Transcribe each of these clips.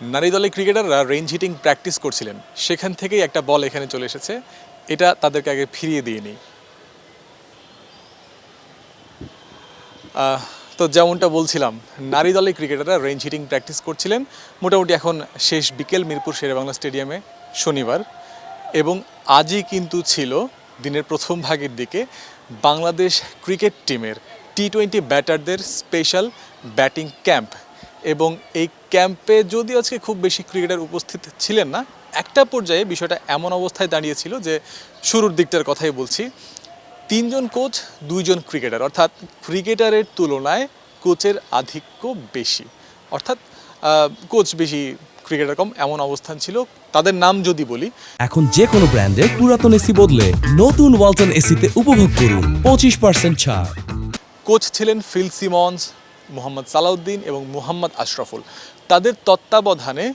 নারী দলের ক্রিকেটাররা রেঞ্জ হিটিং প্র্যাকটিস করছিলেন। সেখান থেকেই একটা বল এখানে চলে এসেছে। এটা তাদেরকে আগে ফিরিয়ে দিয়ে নিই তো যেমনটা বলছিলাম নারী দলের ক্রিকেটাররা রেঞ্জ হিটিং প্র্যাকটিস করছিলেন। মোটামুটি এখন শেষ বিকেল মিরপুর শেরেবাংলা স্টেডিয়ামে শনিবার। এবং আজই কিন্তু ছিল দিনের প্রথম ভাগের দিকে বাংলাদেশ ক্রিকেট টিমের টি টোয়েন্টি ব্যাটারদের স্পেশাল ব্যাটিং ক্যাম্প এবং এই ক্যাম্পে যদি আজকে খুব বেশি ক্রিকেটার উপস্থিত ছিলেন না একটা পর্যায়ে বিষয়টা এমন অবস্থায় দাঁড়িয়েছিল যে শুরুর দিকটার কথাই বলছি। তিনজন কোচ দুইজন ক্রিকেটার অর্থাৎ ক্রিকেটারের তুলনায় কোচের আধিক্য বেশি। অর্থাৎ কোচ বেশি ক্রিকেটার কম এমন অবস্থান ছিল। তাদের নাম যদি বলি এখন যে কোনো ব্র্যান্ডের পুরাতন এসি বদলে নতুন ওয়ালটন এসিতে উপভোগ করুন পঁচিশ পার্সেন্ট ছাড়। কোচ ছিলেন ফিল সিমন্স মোহাম্মদ সালাউদ্দিন এবং মোহাম্মদ আশরাফুল। তাদের তত্ত্বাবধানে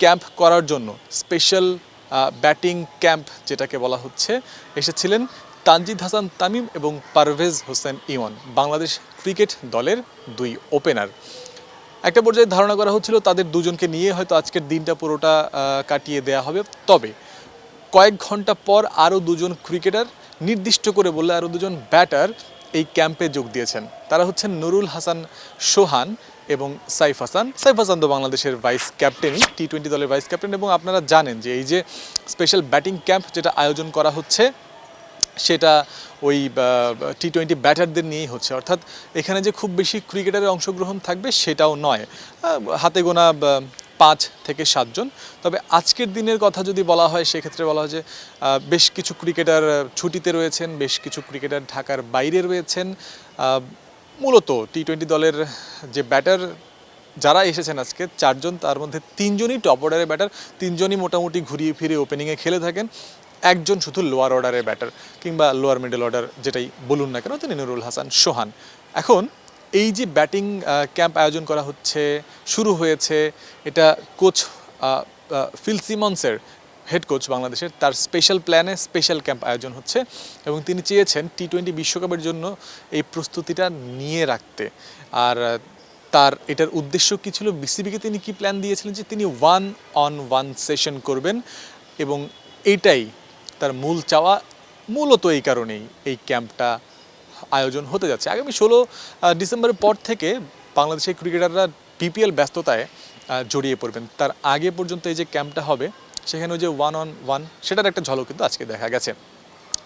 ক্যাম্প করার জন্য স্পেশাল ব্যাটিং ক্যাম্প যেটাকে বলা হচ্ছে, এসেছিলেন তানজিদ হাসান তামিম এবং পারভেজ হোসেন ইমন, বাংলাদেশ ক্রিকেট দলের দুই ওপেনার একটা পর্যায়ে ধারণা করা হচ্ছিল তাদের দুজনকে নিয়ে হয়তো আজকের দিনটা পুরোটা কাটিয়ে দেয়া হবে। তবে কয়েক ঘণ্টা পর আরও দুজন ক্রিকেটার, নির্দিষ্ট করে বললে আরও দুজন ব্যাটার এই ক্যাম্পে যোগ দিয়েছেন। তারা হচ্ছেন নুরুল হাসান সোহান এবং সাইফ হাসান। সাইফ হাসান তো বাংলাদেশের ভাইস ক্যাপ্টেনই টি টোয়েন্টি দলের ভাইস ক্যাপ্টেন এবং আপনারা জানেন যে এই যে স্পেশাল ব্যাটিং ক্যাম্প যেটা আয়োজন করা হচ্ছে, সেটা ওই টি টোয়েন্টি ব্যাটারদের নিয়েই হচ্ছে। অর্থাৎ এখানে যে খুব বেশি ক্রিকেটারের অংশগ্রহণ থাকবে সেটাও নয়। হাতে গোনা পাঁচ থেকে সাতজন। তবে আজকের দিনের কথা যদি বলা হয়, সেক্ষেত্রে বলা হয় যে বেশ কিছু ক্রিকেটার ছুটিতে রয়েছেন, বেশ কিছু ক্রিকেটার ঢাকার বাইরে রয়েছেন। মূলত টি টোয়েন্টি দলের যে ব্যাটার যারা এসেছেন আজকে, চারজন, তার মধ্যে তিনজনই টপ অর্ডারের ব্যাটার, তিনজনই মোটামুটি ঘুরিয়ে ফিরে ওপেনিংয়ে খেলে থাকেন। একজন শুধু লোয়ার অর্ডারের ব্যাটার, কিংবা লোয়ার মিডল অর্ডার, যেটাই বলুন না কেন, তিনি নুরুল হাসান সোহান। এখন এই যে ব্যাটিং ক্যাম্প আয়োজন করা হচ্ছে, শুরু হয়েছে, এটা কোচ ফিল সিমন্সের হেড কোচ বাংলাদেশের, তার স্পেশাল প্ল্যানে স্পেশাল ক্যাম্প আয়োজন হচ্ছে এবং তিনি চেয়েছেন টি টোয়েন্টি বিশ্বকাপের জন্য এই প্রস্তুতিটা নিয়ে রাখতে। আর তার, এটার উদ্দেশ্য কী ছিল? বিসিবিকে তিনি কি প্ল্যান দিয়েছিলেন যে তিনি ওয়ান অন ওয়ান সেশন করবেন এবং এইটাই তার মূল চাওয়া, মূলত এই কারণেই এই ক্যাম্পটা আয়োজন হতে যাচ্ছে। আগামী ষোলো ডিসেম্বরের পর থেকে বাংলাদেশের ক্রিকেটাররা বিপিএল ব্যস্ততায় জড়িয়ে পড়বেন। তার আগে পর্যন্ত এই যে ক্যাম্পটা হবে, সেখানে যে ওয়ান অন ওয়ান সেটার একটা ঝলক কিন্তু আজকে দেখা গেছে।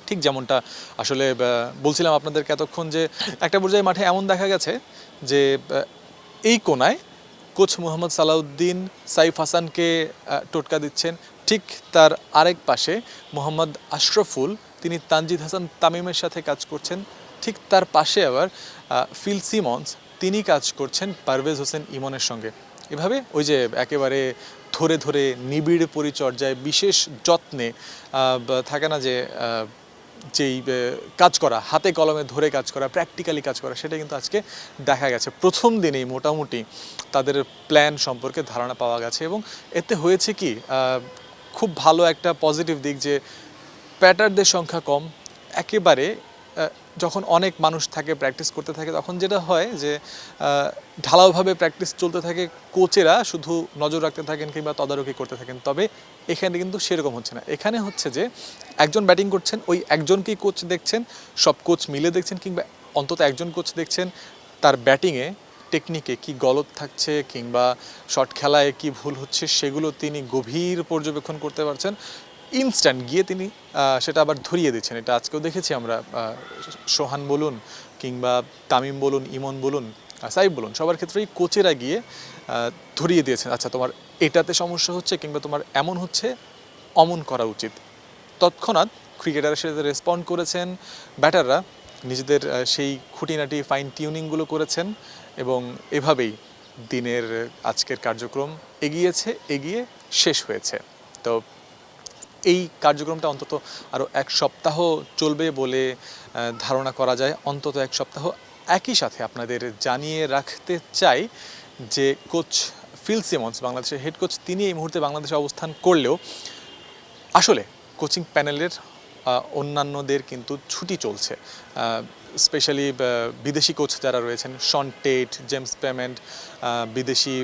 ঠিক যেমনটা আসলে বলছিলাম আপনাদেরকে এতক্ষণ যে একটা পর্যায়ে মাঠে এমন দেখা গেছে যে এই কোনায় কোচ মোহাম্মদ সালাউদ্দিন, সাইফ হাসানকে টোটকা দিচ্ছেন। ঠিক তার আরেক পাশে মোহাম্মদ আশরফুল, তিনি তানজিদ হাসান তামিমের সাথে কাজ করছেন। ঠিক তার পাশে আবার ফিল সিমন্স, তিনি কাজ করছেন পারভেজ হোসেন ইমনের সঙ্গে। এভাবে ওই যে একেবারে ধরে ধরে নিবিড় পরিচর্যায় বিশেষ যত্নে থাকে না যে যেই কাজ করা, হাতে কলমে ধরে কাজ করা প্র্যাকটিক্যালি কাজ করা, সেটা কিন্তু আজকে দেখা গেছে। প্রথম দিনেই মোটামুটি তাদের প্ল্যান সম্পর্কে ধারণা পাওয়া গেছে এবং এতে হয়েছে কি খুব ভালো একটা পজিটিভ দিক যে প্যাটারদের সংখ্যা কম, একেবারে যখন অনেক মানুষ থাকে প্র্যাকটিস করতে থাকে, তখন যেটা হয় যে ঢালাওভাবে প্র্যাকটিস চলতে থাকে কোচেরা শুধু নজর রাখতে থাকেন কিংবা তদারকি করতে থাকেন। তবে এখানে কিন্তু সেরকম হচ্ছে না। এখানে হচ্ছে যে, একজন ব্যাটিং করছেন, ওই একজনকেই কোচ দেখছেন, সব কোচ মিলে দেখছেন কিংবা অন্তত একজন কোচ দেখছেন, তার ব্যাটিংয়ে টেকনিকে কি গলত থাকছে কিংবা শট খেলায় কি ভুল হচ্ছে, সেগুলো তিনি গভীর পর্যবেক্ষণ করতে পারছেন। ইনস্ট্যান্ট গিয়ে তিনি সেটা আবার ধরিয়ে দিচ্ছেন। এটা আজকেও দেখেছি আমরা সোহান বলুন কিংবা তামিম বলুন, ইমন বলুন সাইব বলুন, সবার ক্ষেত্রেই কোচেরা গিয়ে ধরিয়ে দিয়েছেন আচ্ছা তোমার এটাতে সমস্যা হচ্ছে কিংবা তোমার এমন হচ্ছে, অমন করা উচিত। তৎক্ষণাৎ ক্রিকেটারের সাথে রেসপন্ড করেছেন, ব্যাটাররা নিজেদের সেই খুঁটিনাটি ফাইন টিউনিংগুলো করেছেন এবং এভাবেই দিনের আজকের কার্যক্রম এগিয়েছে, এগিয়ে শেষ হয়েছে। তো এই কার্যক্রমটা অন্তত আরও এক সপ্তাহ চলবে বলে ধারণা করা যায়। অন্তত এক সপ্তাহ। একই সাথে আপনাদের জানিয়ে রাখতে চাই যে কোচ ফিল সিমন্স, বাংলাদেশের হেড কোচ তিনি এই মুহূর্তে বাংলাদেশে অবস্থান করলেও আসলে কোচিং প্যানেলের অন্যান্যদের কিন্তু ছুটি চলছে। স্পেশালি বিদেশি কোচ যারা রয়েছেন শন টেট জেমস পেমেন্ট বিদেশি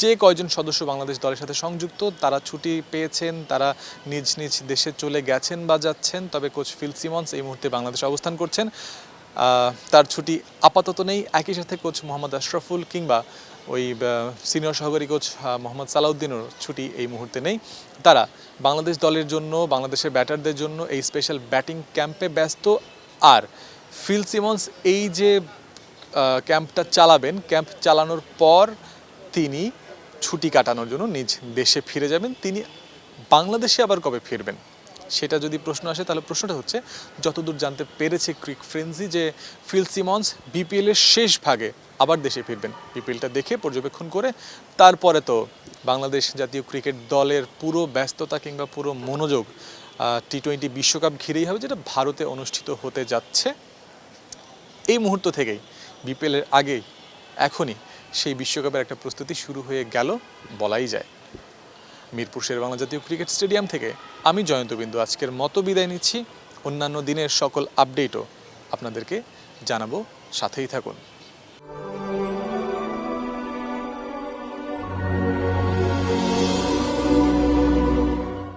যে কয়জন সদস্য বাংলাদেশ দলের সাথে সংযুক্ত, তারা ছুটি পেয়েছেন, তারা নিজ নিজ দেশে চলে গেছেন বা যাচ্ছেন, তবে কোচ ফিল সিমন্স এই মুহূর্তে বাংলাদেশে অবস্থান করছেন। তার ছুটি আপাতত নেই। একই সাথে কোচ মোহাম্মদ আশরাফুল কিংবা ওই সিনিয়র সহকারী কোচ মোহাম্মদ সালাউদ্দিনের ছুটি এই মুহূর্তে নেই। তারা বাংলাদেশ দলের জন্য, বাংলাদেশের ব্যাটারদের জন্য এই স্পেশাল ব্যাটিং ক্যাম্পে ব্যস্ত। আর ফিল সিমন্স এই যে ক্যাম্পটা চালাবেন ক্যাম্প চালানোর পর তিনি ছুটি কাটানোর জন্য নিজ দেশে ফিরে যাবেন। তিনি বাংলাদেশে আবার কবে ফিরবেন? সেটা যদি প্রশ্ন আসে, তাহলে প্রশ্নটা হচ্ছে, যতদূর জানতে পেরেছে ক্রিক ফ্রেন্সি যে ফিল সিমন্স বিপিএল এর শেষ ভাগে আবার দেশে ফিরবেন। বিপিএলটা দেখে পর্যবেক্ষণ করে, তারপরে তো বাংলাদেশ জাতীয় ক্রিকেট দলের পুরো ব্যস্ততা কিংবা পুরো মনোযোগ টি টোয়েন্টি বিশ্বকাপ ঘিরেই হবে, যেটা ভারতে অনুষ্ঠিত হতে যাচ্ছে। এই মুহূর্ত থেকেই বিপিএলের আগেই, এখনই সেই বিশ্বকাপের একটা প্রস্তুতি শুরু হয়ে গেল, বলাই যায়। মিরপুর শেরবাংলা জাতীয় ক্রিকেট স্টেডিয়াম থেকে আমি জয়ন্ত বিন্দু। আজকের মতো বিদায় নিচ্ছি। অন্যান্য দিনের সকল আপডেটও আপনাদেরকে জানাব। সাথেই থাকুন।